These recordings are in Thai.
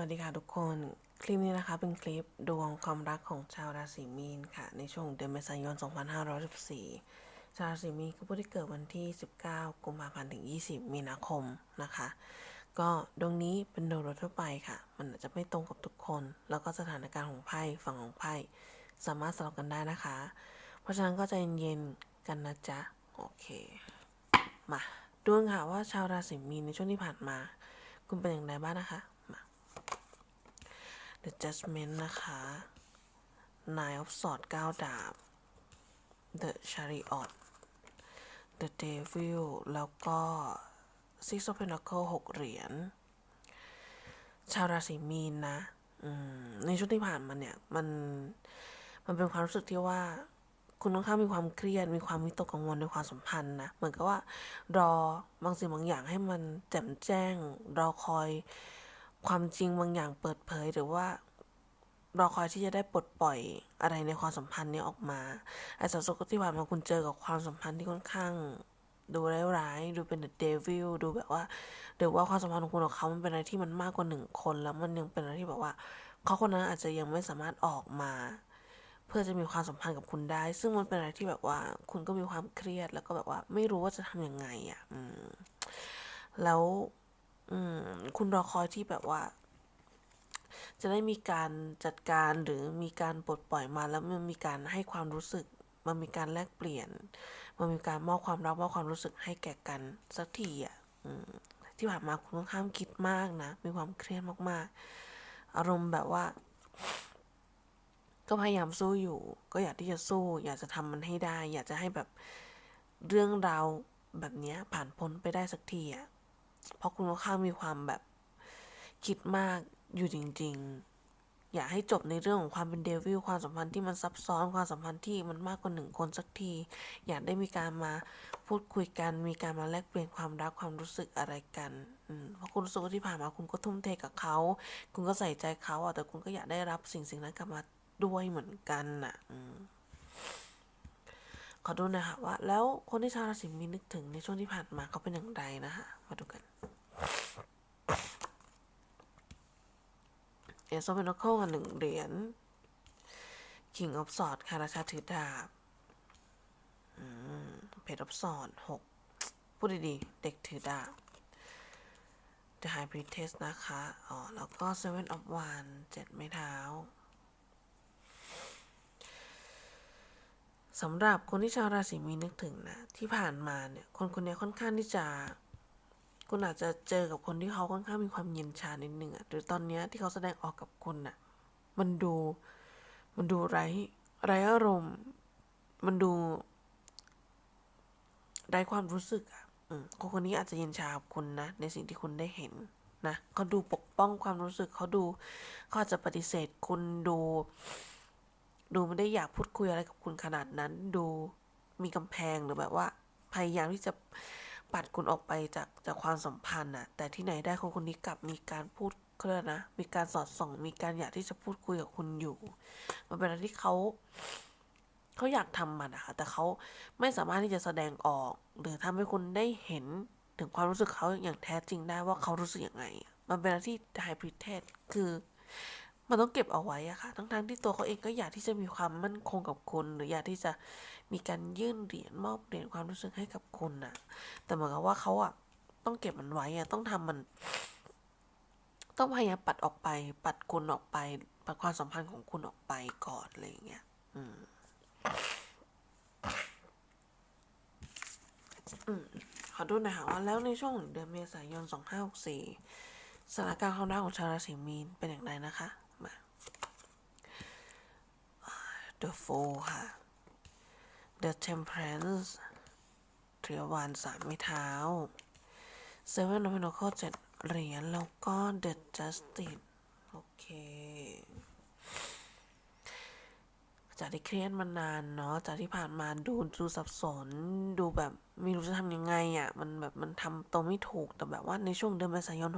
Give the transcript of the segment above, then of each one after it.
วัสดีค่ะทุกคน คลิปนี้นะคะเป็นคลิปดวงความรักของชาวราศีมีนค่ะ ในช่วงเดือนเมษายน 2514 ชาวราศีมีนคือผู้ที่เกิดวันที่ 19 กุมภาพันธ์ถึง 20 มีนาคมนะคะ ก็ดวงนี้เป็นดวงโดยทั่วไปค่ะ มันอาจจะไม่ตรงกับทุกคน แล้วก็สถานการณ์ของไพ่ฝั่งของไพ่สามารถสลับกันได้นะคะ เพราะฉะนั้นก็ใจเย็นๆกันนะจ๊ะโอเคมาดูกันค่ะว่าชาวราศีมีนในช่วงที่ผ่านมา คุณเป็นอย่างไรบ้างนะคะ The Judgment นะคะ Nine of Swords 9ดาบ The Chariot The Devil แล้วก็ Six of Pentacles 6เหรียญ ชาวราศีมีนนะในช่วงที่ผ่านมาเนี่ย มัน มันเป็นความรู้สึกที่ว่า คุณค่อนข้างมีความเครียด มีความวิตกกังวลในความสัมพันธ์นะ เหมือนกับว่า รอบางสิ่งบางอย่างให้มันแจ่มแจ้ง รอคอย ความจริงบางอย่างเปิดเผยหรือว่ารอคอยที่จะได้ปลดปล่อยอะไรในความสัมพันธ์นี้ออกมาไอ้สัปดาห์ที่ผ่านมาคุณเจอกับความสัมพันธ์ที่ค่อนข้าง ดูร้ายๆดูเป็น the devil ดูแบบว่าหรือว่าความสัมพันธ์ของคุณกับเขามันเป็นอะไรที่มันมากกว่าหนึ่งคนแล้วมันยังเป็นอะไรที่แบบว่าเขาคนนั้นอาจจะยังไม่สามารถออกมา เพื่อจะมีความสัมพันธ์กับคุณได้ ซึ่งมันเป็นอะไรที่แบบว่า คุณก็มีความเครียดแล้วก็แบบว่า ไม่รู้ว่าจะทำยังไงอะ อืม แล้ว อืม คุณรอคอยที่แบบว่า จะได้มีการจัดการหรือมีการปลดปล่อยมาแล้วมันมีการให้ความรู้สึก มันมีการแลกเปลี่ยน มันมีการมอบความรักมอบความรู้สึกให้แก่กันสักทีอะที่ผ่านมาคุณค่อนข้างคิดมากนะ มีความเครียดมากๆ อารมณ์แบบว่า ก็พยายามสู้อยู่ ก็อยากที่จะสู้ อยากจะทำมันให้ได้ อยากจะให้แบบเรื่องราวแบบนี้ผ่านพ้นไปได้สักทีอะ เพราะคุณค่อนข้างมีความแบบคิดมากอยู่จริง ๆ อยากให้จบในเรื่องของความเป็นเดวิลความสัมพันธ์ที่มันซับซ้อนความสัมพันธ์ที่มันมากกว่าหนึ่งคนสักที อยากได้มีการมาพูดคุยกัน มีการมาแลกเปลี่ยนความรักความรู้สึกอะไรกันเพราะคุณรู้สึกว่าที่ผ่านมาคุณก็ทุ่มเทกับเขา คุณก็ใส่ใจเขาอะแต่คุณก็อยากได้รับสิ่งสิ่งนั้นกลับมาด้วยเหมือนกันน่ะขอดูน่อยค่ะว่า แล้วคนที่ชาวราศีมีนนึกถึงในช่วงที่ผ่านมาเขาเป็นอย่างไรนะคะมาดูกัน เอสโซเปนโคกันหนึ่งเหรียญ King of Swords ค่ะราชาถือดาบเพจออฟสอนหกพูดดีๆ เด็กถือดาบ The High Priestess นะคะ อ๋อ แล้วก็ Seven of Wands เจ็ดไม้เท้าสำหรับคนที่ชาวราศีมีนนึกถึงนะ ที่ผ่านมาเนี่ย คนคนนี้ค่อนข้างที่จะ คุณอาจจะเจอกับคนที่เขาค่อนข้างมีความเย็นชานิดนึงอะหรือตอนเนี้ยที่เขาแสดงออกกับคุณน่ะมันดู มันดูไร้ไร้อารมณ์ มันดูไร้ความรู้สึกอะอคนคนนี้อาจจะเย็นชากับคุณนะ ในสิ่งที่คุณได้เห็นนะเขาดูปกป้องความรู้สึกเขาดูเขาอาจจะปฏิเสธคุณดู ดูไม่ได้อยากพูดคุยอะไรกับคุณขนาดนั้น ดูมีกำแพงหรือแบบว่า พยายามที่จะ ปัดคุณออกไปจากจากความสัมพันธ์นะแต่ที่ไหนได้คนคนนี้กลับมีการพูดเขาเรียกนะ มีการสอดส่อง มีการอยากที่จะพูดคุยกับคุณอยู่ มันเป็นอะไรที่เขาเขาอยากทำมันนะคะแต่เขาไม่สามารถที่จะแสดงออก หรือทำให้คุณได้เห็นถึงความรู้สึกเขาอย่างแท้จริงได้ว่าเขารู้สึกยังไง มันเป็นอะไรที่ไฮพริเทสคือ มันต้องเก็บเอาไว้อะค่ะ ทั้งๆที่ตัวเขาเองก็อยากที่จะมีความมั่นคงกับคุณ หรืออยากที่จะมีการยื่นเหรียญมอบเหรียญความรู้สึกให้กับคุณน่ะแต่เหมือนกับว่าเขาอะต้องเก็บมันไว้อะต้องทำมัน ต้องพยายามปัดออกไป ปัดคุณออกไป ปัดความสัมพันธ์ของคุณออกไปก่อนอะไรอย่างเงี้ย อืม อืม ขอดูหน่อยค่ะว่าแล้วในช่วงเดือนเมษายน2564สถานการณ์ความรักของชาวราศีมีนเป็นอย่างไรนะคะ มา The Fool ค่ะ The Temperance เทรียวานสามไม้เท้า Seven of Pentacles เจ็ดเหรียญแล้วก็ The Justice โอเคจากที่เครียดมานานเนาะจากที่ผ่านมาดูดูสับสน ดูแบบไม่รู้จะทำยังไงอะ่ะ มันแบบมันทำตัวไม่ถูกแต่แบบว่าในช่วงเดือนเมษายน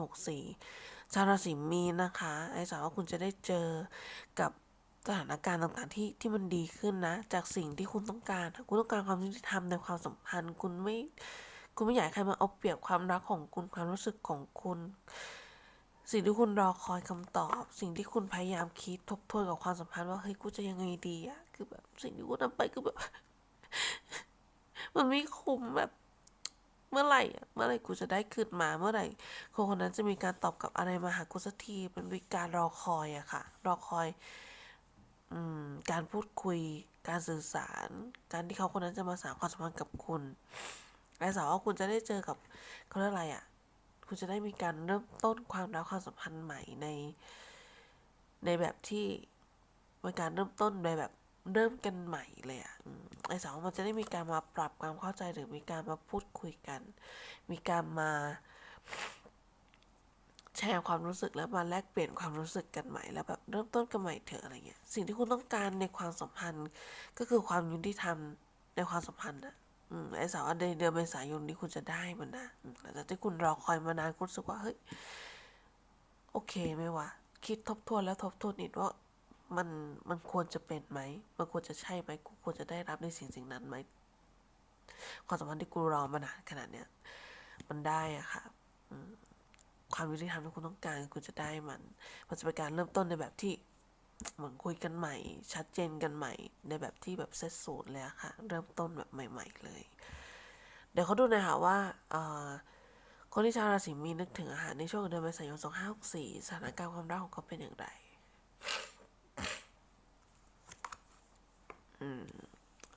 64 ชาวราศีมีนนะคะ ไอ้สาวว่าคุณจะได้เจอกับสถานการณ์ต่างๆที่ที่มันดีขึ้นนะ จากสิ่งที่คุณต้องการ คุณต้องการความยุติธรรมในความสัมพันธ์ คุณไม่ คุณไม่อยากให้ใครมาเอาเปรียบความรักของคุณความรู้สึกของคุณ สิ่งที่คุณรอคอยคำตอบ สิ่งที่คุณพยายามคิดทบทวนกับความสัมพันธ์ว่าเฮ้ยกูจะยังไงดีอะคือแบบสิ่งที่กูทำไปคือแบบ มันไม่คุ้มแบบ เมื่อไหร่เมื่อไหร่กูจะได้คืนมาเมื่อไหร่คนคนนั้นจะมีการตอบกลับอะไรมาหากูสักทีเป็นวิการรอคอยอะค่ะ รอคอยอืมการพูดคุย การสื่อสาร การที่เขาคนนั้นจะมาสานความสัมพันธ์กับคุณและสาวว่าคุณจะได้เจอกับเขาเรียกอะไรอะคุณจะได้มีการเริ่มต้นความรักความสัมพันธ์ใหม่ใน ในแบบที่เป็นการเริ่มต้นในแบบ เริ่มกันใหม่เลยอะไอ้สองมันจะได้มีการมาปรับความเข้าใจหรือมีการมาพูดคุยกัน มีการมาแชร์ความรู้สึกแล้วมาแลกเปลี่ยนความรู้สึกกันใหม่แล้วแบบเริ่มต้นกันใหม่เถอะอะไรเงี้ย สิ่งที่คุณต้องการในความสัมพันธ์ ก็คือความยุติธรรมในความสัมพันธ์อะอไอ้สาวในเดือนเมษายนนี้คุณจะได้มันนะหลังจากที่คุณรอคอยมานานคุณรู้สึกว่าเฮ้ยโอเคไหมวะคิดทบทวนแล้วทบทวนอีกว่า มันมันควรจะเป็นไหม มันควรจะใช่ไหมกูควรจะได้รับในสิ่งสิ่งนั้นไหม ความสัมพันธ์ที่กูรอมานานขนาดเนี้ย มันได้อะค่ะความยุติธรรมที่คุณต้องการคุณจะได้มัน มันจะเป็นการเริ่มต้นในแบบที่ เหมือนคุยกันใหม่ ชัดเจนกันใหม่ ในแบบที่แบบเซตศูนย์เลยค่ะ เริ่มต้นแบบใหม่ ๆ เลย เดี๋ยวเขาดูน่อยค่ะว่าคนที่ชาวราศีมีนนึกถึงอาหารในช่วงเดือนเมษายน 2564 สถานการณ์ความรักของเขาเป็นอย่างไร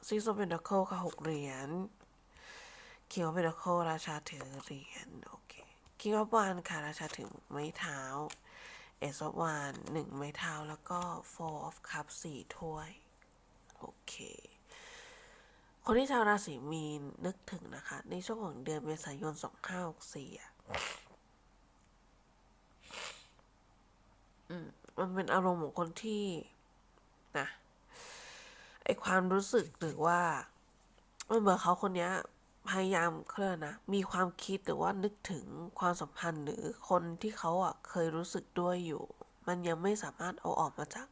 ซีซเป็นดัคเคิลค่ะหกเหรียญคิงออฟเป็นดัคเคิลราชาถือเหรียญโอเคคิงออฟวานค่ะราชาถือไม้เท้าเอสออฟวานหนึ่งไม้เท้าแล้วก็โฟร์ออฟคัพสี่ถ้วย โอเค คนที่ชาวราศีมีนนึกถึงนะคะ ในช่วงของเดือนเมษายนสองห้าหกสี่อะอืมมันเป็นอารมณ์ของคนที่ ไอความรู้สึกหรือว่ามันเหมือนเขาคนเนี้ยพยายามเคลื่อนนะ มีความคิดหรือว่านึกถึงความสัมพันธ์หรือคนที่เขาอะเคยรู้สึกด้วยอยู่ มันยังไม่สามารถเอาออกมาจาก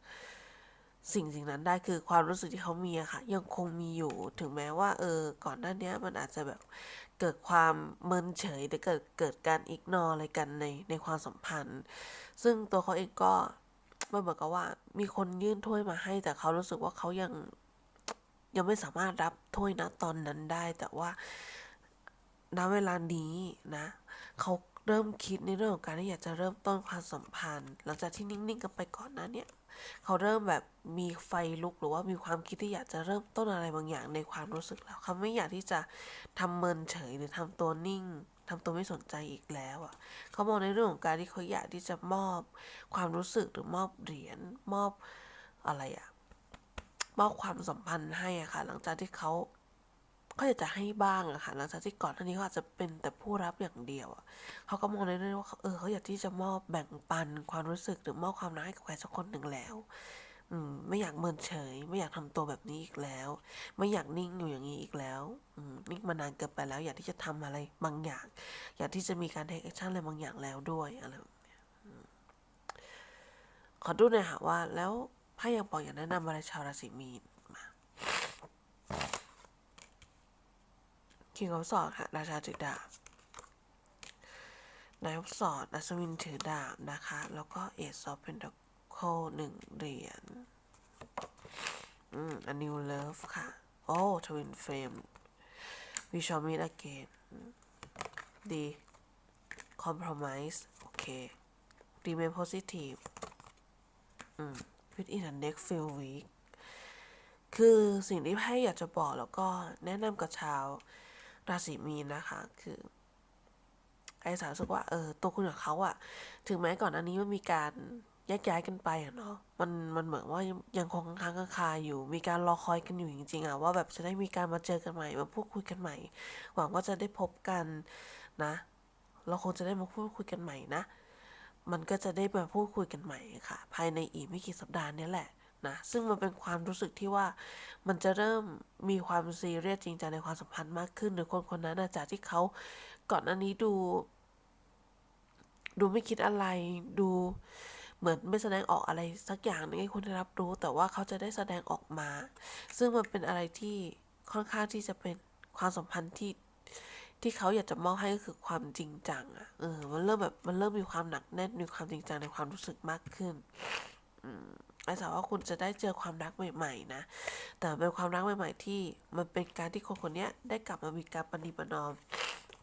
สิ่งสิ่งนั้นได้คือความรู้สึกที่เขามีอะค่ะ ยังคงมีอยู่ถึงแม้ว่า เออ ก่อนหน้านี้มันอาจจะแบบเกิดความเมินเฉยหรือเกิดเกิดการอิกนออะไรกันในในความสัมพันธ์ ซึ่งตัวเขาเองก็ มันเหมือนกับว่า มีคนยื่นถ้วยมาให้ แต่เขารู้สึกว่าเขายัง ยังไม่สามารถรับถ้วยนะตอนนั้นได้ แต่ว่าณเวลานี้นะเขาเริ่มคิดในเรื่องของการที่อยากจะเริ่มต้นความสัมพันธ์ หลังจากที่นิ่งๆกันไปก่อนหน้าเนี่ย เขาเริ่มแบบมีไฟลุกหรือว่ามีความคิดที่อยากจะเริ่มต้นอะไรบางอย่างในความรู้สึกแล้วเขาไม่อยากที่จะทำเมินเฉยหรือทำตัวนิ่ง ทำตัวไม่สนใจอีกแล้วอะเขามองในเรื่องของการที่เขาอยากที่จะมอบความรู้สึกหรือมอบเหรียญมอบอะไรอะมอบความสัมพันธ์ให้อะค่ะ หลังจากที่เขาเขาอยากจะให้บ้างอะค่ะหลังจากที่ก่อนหน้านี้เขาอาจจะเป็นแต่ผู้รับอย่างเดียวอะเขาก็มองในเรื่องว่าเออเขาอยากที่จะมอบแบ่งปันความรู้สึกหรือมอบความรักให้กับใครสักคนหนึ่งแล้ว อืมไม่อยากเมินเฉย ไม่อยากทำตัวแบบนี้อีกแล้ว ไม่อยากนิ่งอยู่อย่างนี้อีกแล้ว อืมนิ่งมานานเกินไปแล้ว อยากที่จะทำอะไรบางอย่าง อยากที่จะมีการเทคแอคชั่นอะไรบางอย่างแล้วด้วยอะไรแบบนี้ขอดูหน่อยค่ะว่า แล้วไพ่ยังบอกอยากแนะนำอะไรชาวราศีมีนมาคิงเขาสอดค่ะราชาถือดาบนายกสอดอัศวินถือดาบนะคะ แล้วก็เอซอฟเป็นดัก โคหนึ่งเหรียญ อืมอันนิวเลฟค่ะ โอ้ทวินเฟรมวิชอมิดอเกนดี compromise โอเค remain positive อืม within the next few week คือสิ่งที่ไพ่อยากจะบอกแล้วก็แนะนำกับชาวราศีมีนนะคะ คือไอ้สารรู้สึกว่าเออตัวคุณกับเขาอะถึงแม้ก่อนอันนี้มันมีการ แยกย้ายกันไปอะเนาะมันมันเหมือนว่ายังคงค้างคาอยู่ มีการรอคอยกันอยู่จริงๆอะว่าแบบจะได้มีการมาเจอกันใหม่มาพูดคุยกันใหม่ หวังว่าจะได้พบกันนะ เราคงจะได้มาพูดคุยกันใหม่นะ มันก็จะได้มาพูดคุยกันใหม่ค่ะ ภายในอีกไม่กี่สัปดาห์นี้แหละนะซึ่งมันเป็นความรู้สึกที่ว่ามันจะเริ่มมีความซีเรียสจริงจังในความสัมพันธ์มากขึ้น หรือคนคนนั้นน่ะจากที่เขาก่อนหน้านี้ดู ดูไม่คิดอะไรดู เหมือนไม่แสดงออกอะไรสักอย่างนึงให้คนได้รับรู้ แต่ว่าเขาจะได้แสดงออกมา ซึ่งมันเป็นอะไรที่ค่อนข้างที่จะเป็นความสัมพันธ์ที่ที่เขาอยากจะมอบให้ก็คือความจริงจังอะเออ มันเริ่มแบบมันเริ่มมีความหนักแน่นมีความจริงจังในความรู้สึกมากขึ้นอืมไอ้สาวว่าคุณจะได้เจอความรักใหม่ๆนะ แต่เป็นความรักใหม่ ๆ ที่มันเป็นการที่คนคนนี้ได้กลับมามีการปฏิบัตินอม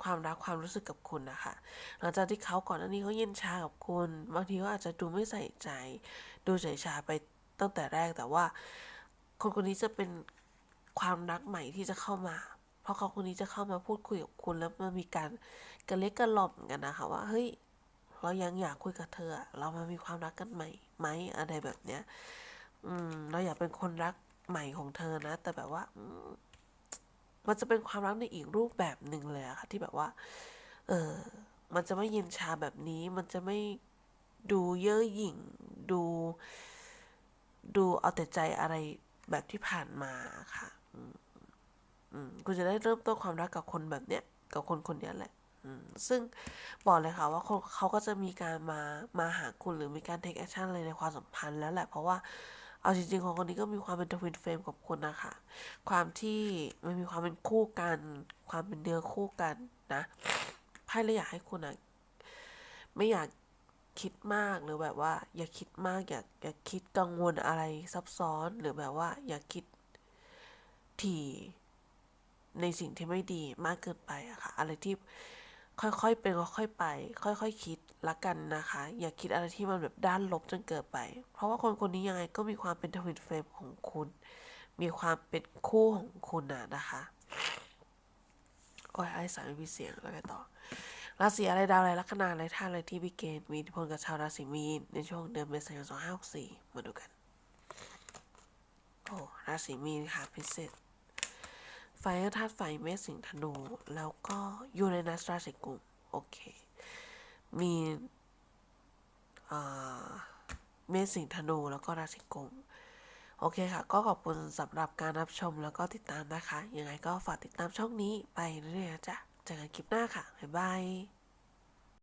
ความรักความรู้สึกกับคุณนะคะหลังจากที่เขาก่อนหน้านี้เขาเย็นชากับคุณ บางทีเขาอาจจะดูไม่ใส่ใจ ดูเฉยชาไปตั้งแต่แรกแต่ว่า คนคนนี้จะเป็นความรักใหม่ที่จะเข้ามา เพราะเขาคนนี้จะเข้ามาพูดคุยกับคุณแล้วมันมีการกระเล็กกระหล่อมกันนะคะว่าเฮ้ยเรายังอยากคุยกับเธอ เรามามีความรักกันใหม่ไหมอะไรแบบเนี้ย อืม เราอยากเป็นคนรักใหม่ของเธอนะ แต่แบบว่าอื มันจะเป็นความรักในอีกรูปแบบหนึ่งเลยอะค่ะที่แบบว่า เออมันจะไม่เย็นชาแบบนี้ มันจะไม่ดูเย่อหยิ่ง ดู ดูเอาแต่ใจอะไรแบบที่ผ่านมาค่ะอือืมคุณจะได้เริ่มต้นความรักกับคนแบบเนี้ย กับคนคนนี้แหละอืมซึ่งบอกเลยค่ะว่าเขาเขาก็จะมีการมา มาหาคุณหรือมีการเทคแอคชั่นอะไรในความสัมพันธ์แล้วแหละ เพราะว่า เอาจริงๆของคนนี้ก็มีความเป็นทวินเฟรมกับคุณนะคะ ความที่มันมีความเป็นคู่กัน ความเป็นเนื้อคู่กันนะไพ่เลยอยากให้คุณอะไม่อยากคิดมากหรือแบบว่า อย่าคิดมากอย่าอย่าคิดกังวลอะไรซับซ้อนหรือแบบว่า อย่าคิดถี่ในสิ่งที่ไม่ดีมากเกินไปอะค่ะ อะไรที่ ค่อยๆเป็นค่อยๆไป ค่อยๆคิดละกันนะคะ อย่าคิดอะไรที่มันแบบด้านลบจนเกินไป เพราะว่าคนคนนี้ยังไงก็มีความเป็นทวินเฟรมของคุณ มีความเป็นคู่ของคุณอะนะคะโอ้ยไอ้สายไม่มีเสียงแล้วกันต่อราศีอะไรดาวอะไรลัคนาอะไรท่าอะไรที่มีเกณฑ์มีอิทธิพลกับชาวราศีมีนในช่วงเดือนเมษายน2564มาดูกัน โอ้ราศีมีนค่ะพิเศษ ไฟก็ธาตุไฟเมษสิงห์ธนู แล้วก็ยูเรนัสราศีกุมโอเค มีอ่าเมษสิงห์ธนูแล้วก็ราศีกุมโอเคค่ะ ก็ขอบคุณสำหรับการรับชมแล้วก็ติดตามนะคะ ยังไงก็ฝากติดตามช่องนี้ไปเรื่อยๆจ้ะเจอกันคลิปหน้าค่ะ บ๊ายบาย